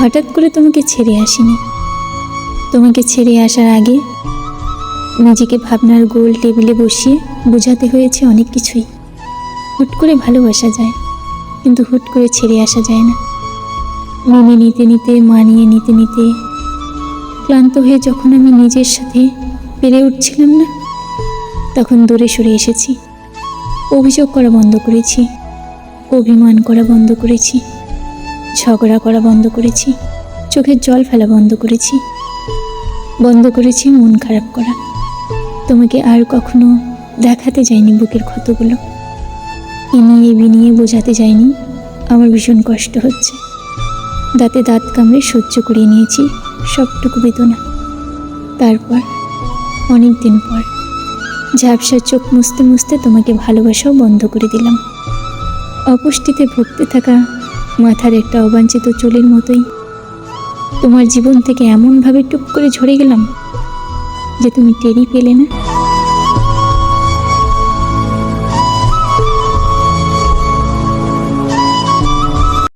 হঠাৎ করে তোমাকে ছেড়ে আসিনি। তোমাকে ছেড়ে আসার আগে নিজেকে ভাবনার গোল টেবিলে বসিয়ে বোঝাতে হয়েছে অনেক কিছুই। হুট করে ভালোবাসা যায়, কিন্তু হুট করে ছেড়ে আসা যায় না। মেনে নিতে নিতে, মানিয়ে নিতে নিতে ক্লান্ত হয়ে যখন আমি নিজের সাথে পেরে উঠছিলাম না, তখন দূরে সরে এসেছি। অভিযোগ করা বন্ধ করেছি। অভিমান করা বন্ধ করেছি। ঝগড়া করা বন্ধ করেছি, চোখের জল ফেলা বন্ধ করেছি। বন্ধ করেছি মন খারাপ করা। তোমাকে আর কখনো দেখাতে যায়নি বুকের ক্ষতগুলো। ইনিয়ে বিনিয়ে বোঝাতে যায়নি আমার ভীষণ কষ্ট হচ্ছে। দাঁতে দাঁত কামড়ে সহ্য করে নিয়েছি সবটুকু বেদনা। তারপর অনেক দিন পর, ঝাপসা চোখ মুছতে মুছতে তোমাকে ভালোবাসাও বন্ধ করে দিলাম। অপুষ্টিতে ভুগতে থাকা মাথার একটা অবাঞ্ছিত চুলের মতোই। তোমার জীবন থেকে এমনভাবে টুপ করে ঝরে গেলাম যে তুমি টেরি পেলে না।